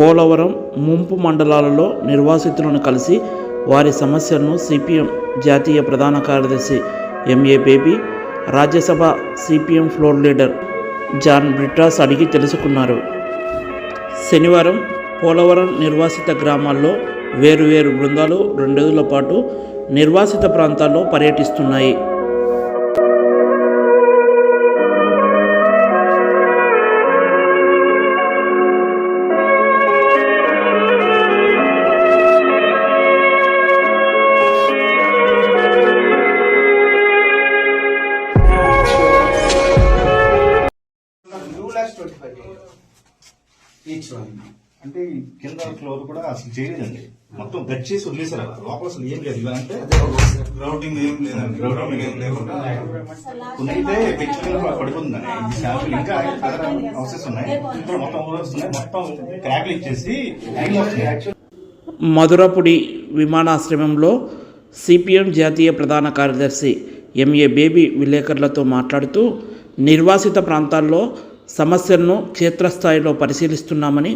పోలవరం ముంపు మండలాలలో నిర్వాసితులను కలిసి వారి సమస్యలను సిపిఎం జాతీయ ప్రధాన కార్యదర్శి M A Baby Rajya Sabha CPM floor leader John Brittas అడిగి తెలుసుకున్నారు. శనివారం పోలవరం నిర్వాసిత గ్రామాల్లో వేరువేరు బృందాలు రెండు రోజుల పాటు నిర్వాసిత ప్రాంతాల్లో పర్యటిస్తున్నాయి. ఈచ్ వన్ అంటే ఈ కింద ఫ్లోర్ కూడా అసలు చేయలేదండి. మొత్తం గట్ చేసి వదిలేశారు అలా లోపల అసలు ఏం లేదు. ఇలా అంటే గ్రౌండింగ్ ఏం లేదండి. గ్రౌండింగ్ ఏం లేకుండా అయితే పిక్చర్ ఈ శాంపుల్ ఇంకా హౌసెస్ ఉన్నాయి. ఇప్పుడు మొత్తం వస్తున్నాయి. మొత్తం క్రాక్లు ఇచ్చేసి మధురపుడి విమానాశ్రయంలో సిపిఎం జాతీయ ప్రధాన కార్యదర్శి ఎంఏ బేబీ విలేకరులతో మాట్లాడుతూ నిర్వాసిత ప్రాంతాల్లో సమస్యలను క్షేత్రస్థాయిలో పరిశీలిస్తున్నామని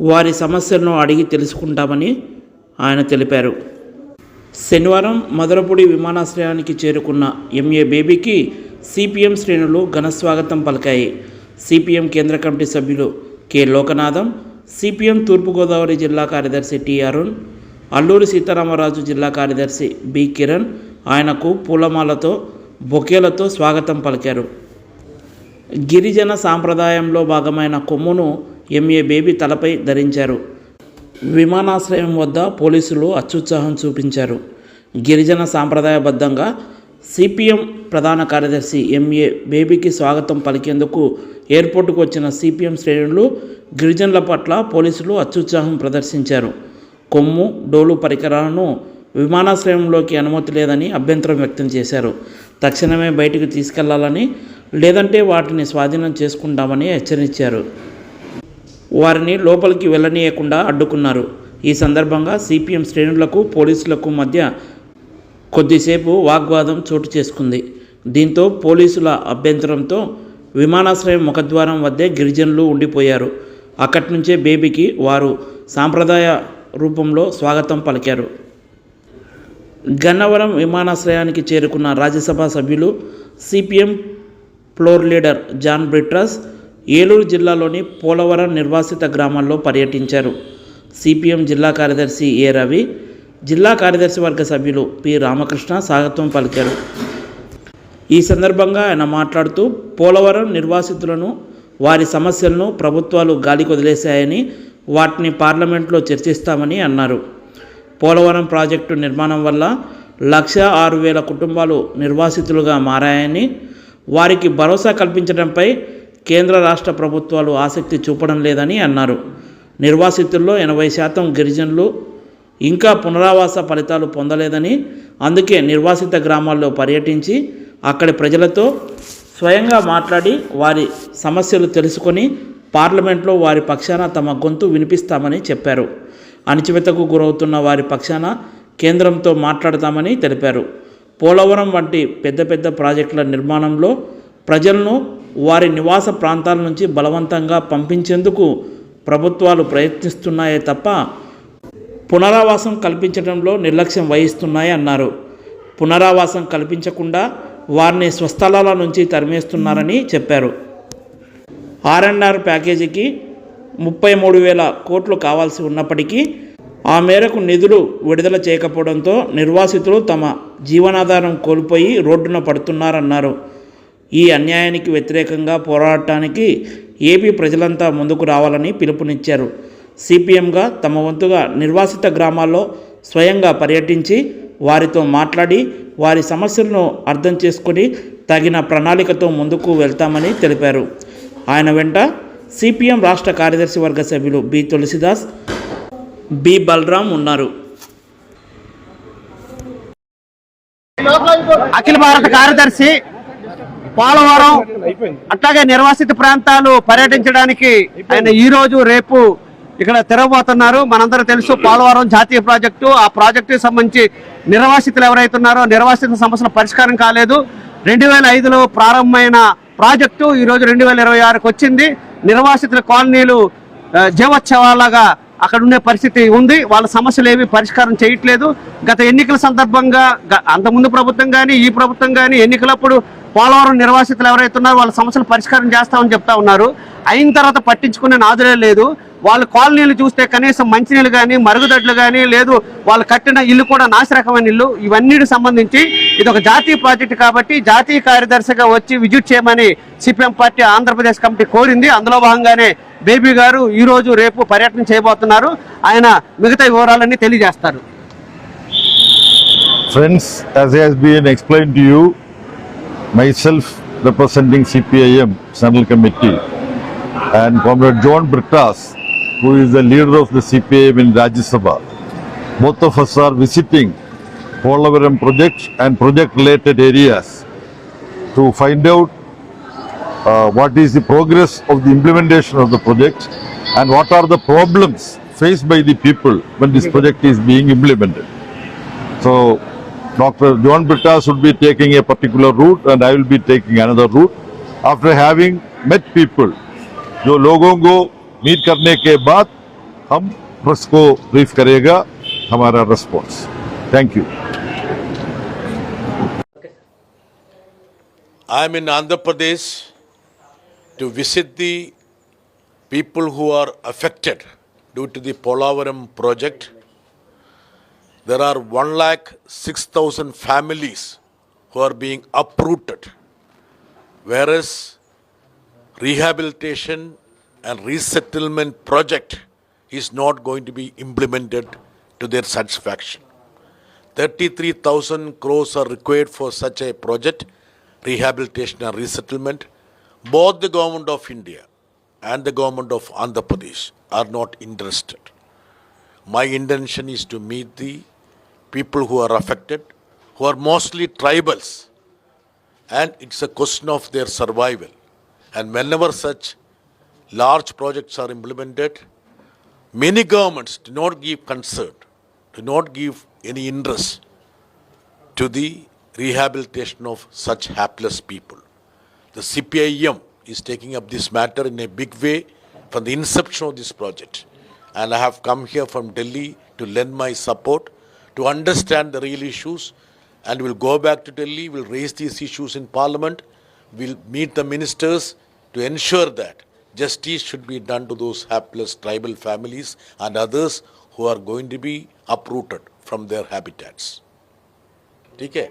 వారి సమస్యలను అడిగి తెలుసుకుంటామని ఆయన తెలిపారు. శనివారం మధురపూడి విమానాశ్రయానికి చేరుకున్న ఎంఏ బేబీకి సిపిఎం శ్రేణులు ఘనస్వాగతం పలికాయి. సిపిఎం కేంద్ర కమిటీ సభ్యులు కె లోకనాథం సిపిఎం తూర్పుగోదావరి జిల్లా కార్యదర్శి టి అరుణ్ అల్లూరి సీతారామరాజు జిల్లా కార్యదర్శి బి కిరణ్ ఆయనకు పూలమాలతో బొకేలతో స్వాగతం పలికారు. గిరిజన సాంప్రదాయంలో భాగమైన కొమ్మును ఎంఏ బేబీ తలపై ధరించారు. విమానాశ్రయం వద్ద పోలీసులు అత్యుత్సాహం చూపించారు. గిరిజన సాంప్రదాయబద్ధంగా సిపిఎం ప్రధాన కార్యదర్శి ఎంఏ బేబీకి స్వాగతం పలికేందుకు ఎయిర్పోర్టుకు వచ్చిన సిపిఎం శ్రేణులు గిరిజనుల పట్ల పోలీసులు అత్యుత్సాహం ప్రదర్శించారు. కొమ్ము డోలు పరికరాలను విమానాశ్రయంలోకి అనుమతి లేదని అభ్యంతరం వ్యక్తం చేశారు. తక్షణమే బయటికి తీసుకెళ్ళాలని లేదంటే వాటిని స్వాధీనం చేసుకుంటామని హెచ్చరించారు. వారిని లోపలికి వెళ్ళనీయకుండా అడ్డుకున్నారు. ఈ సందర్భంగా సిపిఎం శ్రేణులకు పోలీసులకు మధ్య కొద్దిసేపు వాగ్వాదం చోటు చేసుకుంది. దీంతో పోలీసుల అభ్యంతరంతో విమానాశ్రయం ముఖద్వారం వద్దే గిరిజనులు ఉండిపోయారు. అక్కడి నుంచే బేబీకి వారు సాంప్రదాయ రూపంలో స్వాగతం పలికారు. గన్నవరం విమానాశ్రయానికి చేరుకున్న రాజ్యసభ సభ్యులు CPM floor leader John Brittas Eluru జిల్లాలోని పోలవరం నిర్వాసిత గ్రామాల్లో పర్యటించారు. సిపిఎం జిల్లా కార్యదర్శి ఏ రవి జిల్లా కార్యదర్శి వర్గ సభ్యులు పి రామకృష్ణ స్వాగతం పలికారు. ఈ సందర్భంగా ఆయన మాట్లాడుతూ పోలవరం నిర్వాసితులను వారి సమస్యలను ప్రభుత్వాలు గాలికి వదిలేశాయని వాటిని పార్లమెంట్లో చర్చిస్తామని అన్నారు. పోలవరం ప్రాజెక్టు నిర్మాణం వల్ల లక్ష ఆరు వేల కుటుంబాలు నిర్వాసితులుగా మారాయని వారికి భరోసా కల్పించడంపై కేంద్ర రాష్ట్ర ప్రభుత్వాలు ఆసక్తి చూపడం లేదని అన్నారు. నిర్వాసితుల్లో ఎనభై శాతం గిరిజనులు ఇంకా పునరావాస ఫలితాలు పొందలేదని అందుకే నిర్వాసిత గ్రామాల్లో పర్యటించి అక్కడి ప్రజలతో స్వయంగా మాట్లాడి వారి సమస్యలు తెలుసుకొని పార్లమెంట్లో వారి పక్షాన తమ గొంతు వినిపిస్తామని చెప్పారు. అణచివేతకు గురవుతున్న వారి పక్షాన కేంద్రంతో మాట్లాడతామని తెలిపారు. పోలవరం వంటి పెద్ద పెద్ద ప్రాజెక్టుల నిర్మాణంలో ప్రజలను వారి నివాస ప్రాంతాల నుంచి బలవంతంగా పంపించేందుకు ప్రభుత్వాలు ప్రయత్నిస్తున్నాయే తప్ప పునరావాసం కల్పించడంలో నిర్లక్ష్యం వహిస్తున్నాయి అన్నారు. పునరావాసం కల్పించకుండా వారిని స్వస్థలాల నుంచి తరిమేస్తున్నారని చెప్పారు. ఆర్ఎన్ఆర్ ప్యాకేజీకి ముప్పై మూడు వేల కోట్లు కావాల్సి ఉన్నప్పటికీ ఆ మేరకు నిధులు విడుదల చేయకపోవడంతో నిర్వాసితులు తమ జీవనాధారం కోల్పోయి రోడ్డున పడుతున్నారన్నారు. ఈ అన్యాయానికి వ్యతిరేకంగా పోరాడటానికి ఏపీ ప్రజలంతా ముందుకు రావాలని పిలుపునిచ్చారు. సిపిఎంగా తమ వంతుగా నిర్వాసిత గ్రామాల్లో స్వయంగా పర్యటించి వారితో మాట్లాడి వారి సమస్యలను అర్థం చేసుకొని తగిన ప్రణాళికతో ముందుకు వెళ్తామని తెలిపారు. ఆయన వెంట సిపిఎం రాష్ట్ర కార్యదర్శి వర్గ సభ్యులు బి తులసిదాస్ బి బలరాం ఉన్నారు. అఖిల భారత కార్యదర్శి పోలవరం అట్లాగే నిర్వాసిత ప్రాంతాలు పర్యటించడానికి ఆయన ఈ రోజు రేపు ఇక్కడ తిరగబోతున్నారు. మనందరూ తెలుసు పోలవరం జాతీయ ప్రాజెక్టు. ఆ ప్రాజెక్టుకి సంబంధించి నిర్వాసితులు ఎవరైతున్నారో నిర్వాసిత సమస్యల పరిష్కారం కాలేదు. రెండు వేల ఐదులో ప్రారంభమైన ప్రాజెక్టు ఈ రోజు రెండు వేల ఇరవై ఆరుకి వచ్చింది. నిర్వాసితుల కాలనీలు ఆ, జీవోత్సవాలాగా అక్కడ ఉండే పరిస్థితి ఉంది. వాళ్ళ సమస్యలు ఏవి పరిష్కారం చేయట్లేదు. గత ఎన్నికల సందర్భంగా అంతకుముందు ప్రభుత్వం కానీ ఈ ప్రభుత్వం కానీ ఎన్నికలప్పుడు పోలవరం నిర్వాసితులు ఎవరైతే ఉన్నారో వాళ్ళ సమస్యలు పరిష్కారం చేస్తామని చెప్తా ఉన్నారు. అయిన తర్వాత పట్టించుకునే నాదులే లేదు. వాళ్ళ కాలనీలు చూస్తే కనీసం మంచినీళ్ళు కానీ మరుగుదొడ్లు కానీ లేదు వాళ్ళు కట్టిన ఇల్లు కూడా నాశరకమైన ఇల్లు. ఇవన్నిటికి సంబంధించి ఇది ఒక జాతీయ ప్రాజెక్టు కాబట్టి జాతీయ కార్యదర్శిగా వచ్చి విజిట్ చేయమని సిపిఎం పార్టీ ఆంధ్రప్రదేశ్ కమిటీ కోరింది. అందులో భాగంగానే బేబీ గారు ఈరోజు రేపు పర్యటన చేయబోతున్నారు. ఆయన మిగతా వివరాలన్నీ తెలియజేస్తారు. Friends, as has been explained to you, myself representing CPIM Central Committee and Comrade John Britas who is the leader of the CPIM in Rajya Sabha, both of us are visiting Polavaram project and project related areas to find out uh, what is the progress of the implementation of the project and what are the problems faced by the people when this project is being implemented. So, Dr. John Brittas would be taking a particular route and I will be taking another route. After having met people, जो लोगों को meet करने के बाद हम press को brief करेगा हमारा response thank you I am in Andhra Pradesh to visit the people who are affected due to the Polavaram project there are one lakh six thousand families who are being uprooted where is rehabilitation and resettlement project is not going to be implemented to their satisfaction. 33,000 crores are required for such a project, rehabilitation and resettlement. Both the government of India and the government of Andhra Pradesh are not interested. My intention is to meet the people who are affected, who are mostly tribals, and it's a question of their survival. And whenever such large projects are implemented, many governments do not give concern, do not give any interest to the rehabilitation of such hapless people. The CPIM is taking up this matter in a big way from the inception of this project. And I have come here from Delhi to lend my support, to understand the real issues, and we'll go back to Delhi, we'll raise these issues in Parliament, we'll meet the ministers to ensure that justice should be done to those hapless tribal families and others who are going to be uprooted from their habitats. ठीक है